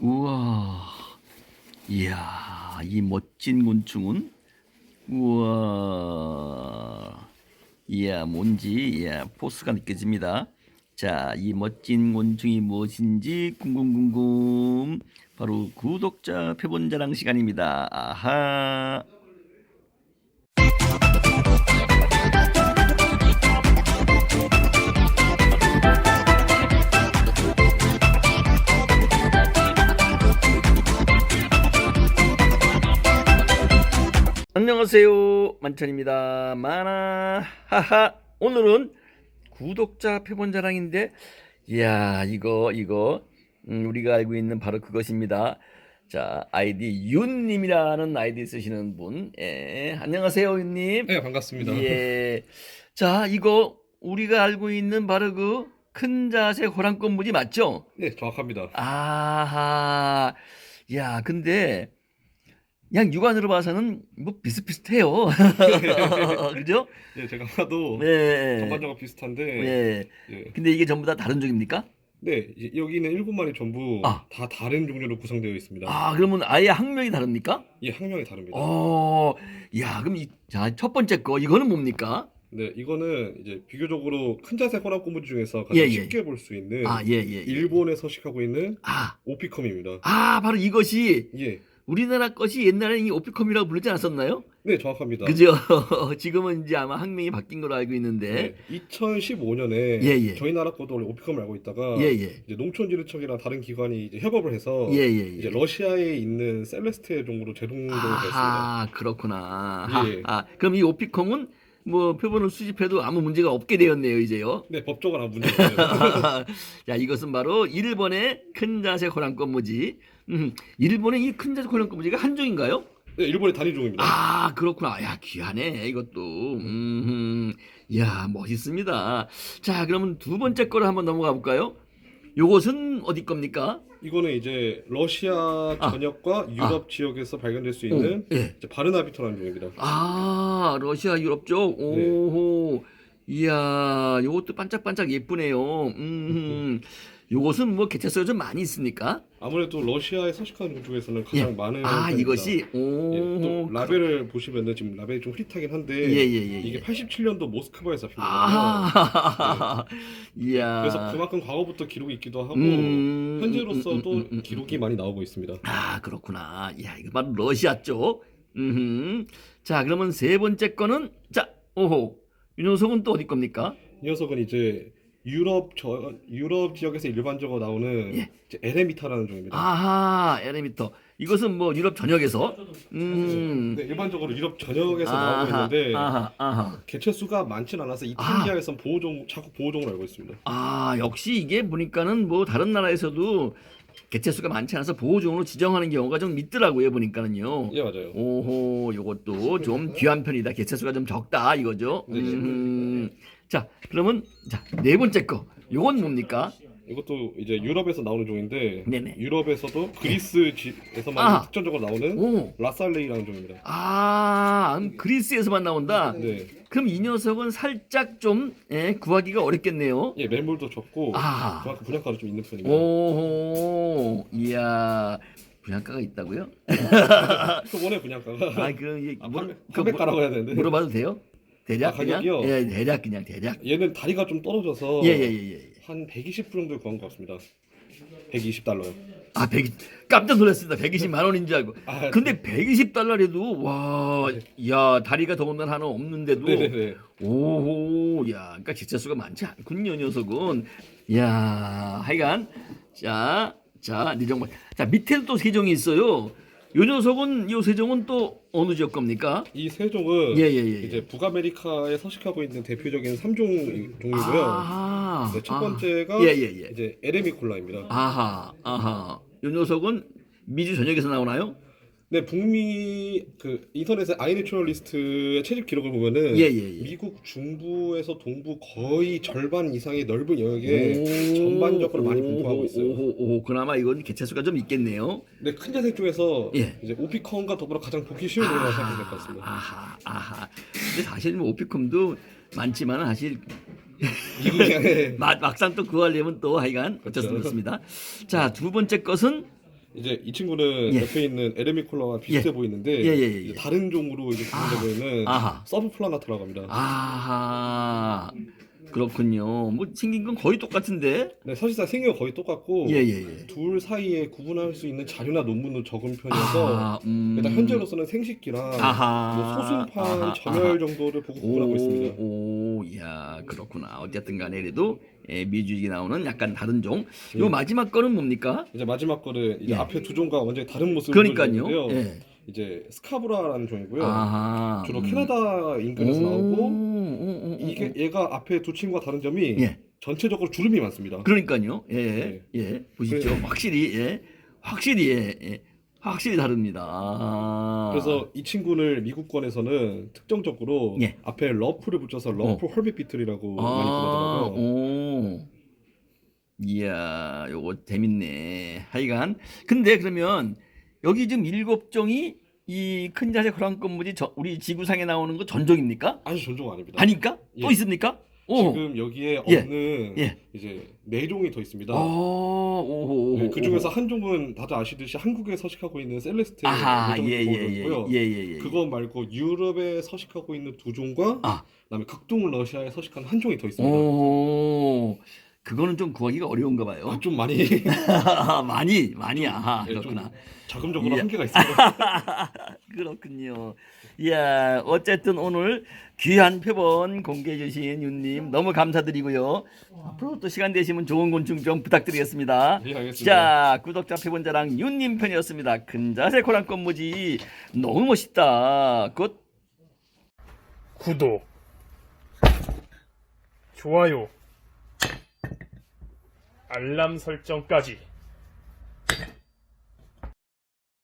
우와. 이야, 이 멋진 곤충은 우와. 이야, 뭔지 이야, 포스가 느껴집니다. 자, 이 멋진 곤충이 무엇인지 궁금궁금. 바로 구독자 표본 자랑 시간입니다. 아하. 안녕하세요 만천입니다 만화 하하 오늘은 구독자 표본 자랑인데 이야 이거 이거 음, 우리가 알고 있는 바로 그것입니다 자 아이디 윤 님이라는 아이디 쓰시는 분 예, 안녕하세요 윤 님 네 반갑습니다. 예. 자 이거 우리가 알고 있는 바로 그 큰 자세 호랑꽃무지 맞죠? 네 정확합니다. 아하. 야, 근데 그냥 육안으로 봐서는 뭐 비슷비슷해요. 그죠? 네 제가 봐도 네. 전반적으로 비슷한데 예. 예. 근데 이게 전부 다 다른 종입니까? 네 여기는 일곱 마리 전부 아. 다 다른 종류로 구성되어 있습니다. 아, 그러면 아예 학명이 다릅니까? 이 학명이 다릅니다. 어. 야, 그럼 이, 자, 첫 번째 거 이거는 뭡니까? 네 이거는 이제 비교적으로 큰 자세 호랑꼬무지 중에서 가장 예, 예. 쉽게 볼 수 있는 아, 예, 예. 예. 일본에 서식하고 있는 아. 오피컴입니다. 아, 바로 이것이 예. 우리나라 것이 옛날에는 이 오피컴이라고 부르지 않았었나요? 네 정확합니다. 그죠? 지금은 이제 아마 학명이 바뀐 걸로 알고 있는데. 네, 2015년에 예, 예. 저희 나라 것도 원래 오피컴을 알고 있다가 예, 예. 이제 농촌지리청이랑 다른 기관이 이제 협업을 해서 예, 예, 예. 이제 러시아에 있는 셀레스테 종으로 재동되어 있습니다. 아, 그렇구나. 예. 아, 그럼 이 오피컴은 뭐 표본을 수집해도 아무 문제가 없게 되었네요, 이제요. 네, 법적으로 아무 문제가 없어요. 자, 이것은 바로 일본의 큰 자색 호랑꽃무지. 음, 일본의 이 큰 자색 호랑꽃무지가 한종인가요? 네, 일본의 단위 종입니다. 아, 그렇구나. 야, 귀하네, 이것도. 음, 야, 멋있습니다. 자, 그러면 두 번째 거로 한번 넘어가 볼까요? 요것은 어디 겁니까? 이거는 이제 러시아 전역과 유럽 지역에서 발견될 수 있는 오, 예. 이제 바르나비토라는 종입니다. 아, 러시아 유럽 쪽. 오호. 이야, 요것도 반짝반짝 예쁘네요. 음. 요것은 뭐 개체수가 좀 많이 있습니까? 아무래도 러시아에 서식하는 종 중에서는 가장 예. 많은 아, 편입니다. 이것이 예, 또 오. 라벨을 보시면은 지금 라벨이 좀 흐릿하긴 한데 예, 예, 예, 예. 이게 87년도 모스크바에서 잡힌 거예요. 아. 이야. 그래서 그만큼 과거부터 기록이 있기도 하고 음, 현재로서도 음, 음, 음, 음. 기록이 많이 나오고 있습니다. 아, 그렇구나. 야, 이거 바로 러시아 쪽. 음. 자, 그러면 세 번째 거는 자, 오호. 이 녀석은 또 어디 겁니까? 이 녀석은 이제 유럽 저 유럽 지역에서 일반적으로 나오는 예. 이제 에레미타라는 종입니다. 아하, 에레미터. 이것은 뭐 유럽 전역에서 음. 네, 일반적으로 유럽 전역에서 나오고 있는데 아하, 아하. 개체 수가 많진 않아서 이탈리아에선 보호종 자국 보호종으로 알고 있습니다. 아, 역시 이게 보니까는 뭐 다른 나라에서도 개체 수가 많지 않아서 보호종으로 지정하는 경우가 좀 있더라고요, 보니까는요. 예 맞아요. 오호, 요것도 좀 귀한 편이다. 개체 수가 좀 적다, 이거죠. 네. 음. 자, 그러면 자, 네 번째 거. 요건 뭡니까? 이것도 이제 유럽에서 나오는 종인데 네네. 유럽에서도 그리스에서만 아. 특정적으로 나오는 오. 라살레이라는 종입니다. 아, 음, 그리스에서만 나온다. 네, 그럼 이 녀석은 살짝 좀 예, 구하기가 어렵겠네요. 예 매물도 적고 아. 그만큼 분양가도 좀 있는 편입니다. 오호, 분양가가 있다고요? 초반에 분양가가 아, 그럼 이게 아, 물- 판매- 그 판매가라고 해야 되는데 물어봐도 돼요? 대략 아, 그냥? 가격이요? 예, 대략 그냥 대략. 얘는 다리가 좀 떨어져서 예, 예, 예, 예. 한 120불 정도 구한 것 같습니다. 120달러요. 아, 100 깜짝 놀랐습니다. 120만 원인 줄 알고. 아, 근데 120달러라도 와, 야, 다리가 더군다나 하나 없는데도 네네네. 오호, 야, 그러니까 개체 수가 많지 않군요, 녀석은. 야, 하여간 자, 자, 네 정말. 자, 밑에도 또 세 종이 있어요. 요 녀석은 요 세 종은 또 어느 지역 겁니까? 이 세 종은 예, 예, 예. 이제 북아메리카에 서식하고 있는 대표적인 3종 종이고요. 아하. 네, 첫. 번째가 예, 예, 예. 이제 에레미콜라입니다. 아하, 아하. 요 녀석은 미주 전역에서 나오나요? 네, 북미 그 인터넷의 아이내추럴리스트의 채집 기록을 보면은 예, 예, 예. 미국 중부에서 동부 거의 절반 이상의 넓은 영역에 오. 네, 전반적으로 많이 분포하고 있어요. 오호, 오호, 그나마 이건 개체 수가 좀 있겠네요. 네, 큰 자색 중에서 예. 이제 오피컨과 더불어 가장 보기 쉬운 종이라고 생각하면 될 것 같습니다. 아하, 아하. 근데 사실 뭐 오피컴도 많지만 사실 미국의 마- 막상 또 구하려면 또 하여간 어쩔 수 그렇죠. 없습니다. 자, 두 번째 것은 이제 이 친구는 예. 옆에 있는 에르미 콜라와 비슷해 보이는데 예, 예, 예, 예. 다른 종으로 이제 구분되고 있는 아하. 서브 플라나트라고 합니다. 아하 그렇군요. 뭐 생긴 건 거의 똑같은데. 네, 사실상 생기가 거의 똑같고 예 예 예. 둘 사이에 구분할 수 있는 자료나 논문도 적은 편이어서 아, 음. 일단 현재로서는 생식기랑 아하. 뭐 소순판, 아하, 점혈 아하. 정도를 보고 구분하고 있습니다. 오, 야 그렇구나. 어쨌든 간에 그래도 예, 미주직이 나오는 약간 다른 종. 요 예. 마지막 거는 뭡니까? 이제 마지막 거는 이제 예. 앞에 두 종과 완전히 다른 모습을 그러니까요. 보여주는데요. 예. 이제 스카브라라는 종이고요. 아하. 주로 음. 캐나다 인근에서 오, 나오고 오, 오, 오, 이게 얘가 앞에 두 친구와 다른 점이 예. 전체적으로 주름이 많습니다. 그러니까요. 예. 네. 예. 그래- 확실히 예. 확실히 예. 예. 확실히 다릅니다. 아. 그래서 이 친구를 미국권에서는 특정적으로 예. 앞에 러프를 붙여서 러프 헐비 비틀이라고 많이 아, 부르더라고요. 오. 이야, 요거 재밌네. 하여간. 근데 그러면 여기 지금 일곱 종이 이 큰 자색 호랑꽃무지 저- 우리 지구상에 나오는 거 전종입니까? 아니 전종 아닙니다. 아니까? 또 예. 있습니까? 오. 지금 여기에 예. 없는 예. 이제 네 종이 더 있습니다. 어, 오호. 네, 그 중에서 한 종은 다들 아시듯이 한국에 서식하고 있는 셀레스테 아하, 네 예, 종이 예, 예. 예, 예, 예. 그거 말고 유럽에 서식하고 있는 두 종과 아. 그다음에 극동 러시아에 서식한 한 종이 더 있습니다. 오. 그거는 좀 구하기가 어려운가 봐요. 아, 좀 많이 많이, 많이, 아하, 예, 좀 그렇구나. 자금적으로 예. 한계가 있습니다. 그렇군요. 이야, 어쨌든 오늘 귀한 표본 공개해 주신 윤님 너무 감사드리고요. 앞으로 또 시간 되시면 좋은 곤충 좀 부탁드리겠습니다. 예, 알겠습니다. 자, 구독자 표본자랑 윤님 편이었습니다. 근자세 코랑 꽃무지 너무 멋있다. 굿. 구독, 좋아요, 알람 설정까지